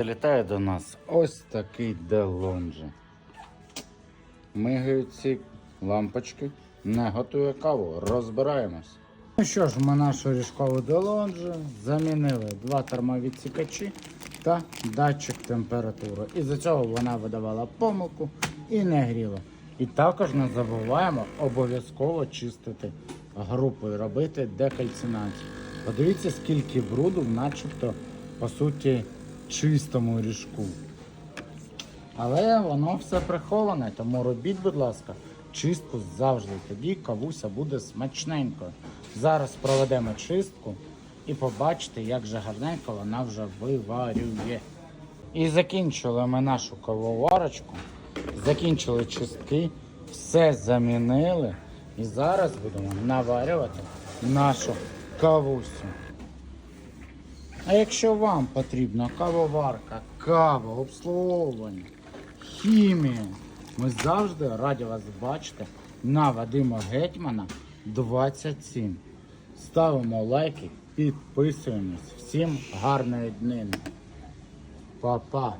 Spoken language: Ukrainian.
Залітає до нас ось такий делонжі. Мигають ці лампочки, не готує каву, розбираємось. Ну що ж, ми нашу ріжкову делонжі замінили два термовідсікачі та датчик температури. Із-за цього вона видавала помилку і не гріла. І також не забуваємо обов'язково чистити групу і робити декальцинацію. Подивіться, скільки бруду, начебто, по суті, чистому ріжку. Але воно все приховане, тому робіть, будь ласка, чистку завжди. Тоді кавуся буде смачненькою. Зараз проведемо чистку і побачите, як же гарненько вона вже виварює. І закінчили ми нашу кавоварочку, закінчили чистки, все замінили. І зараз будемо наварювати нашу кавусю. А якщо вам потрібна кавоварка, кава, обслуговування, хімія, ми завжди раді вас бачити на Вадима Гетьмана 27. Ставимо лайки, підписуємось. Всім гарної днини. Па-па!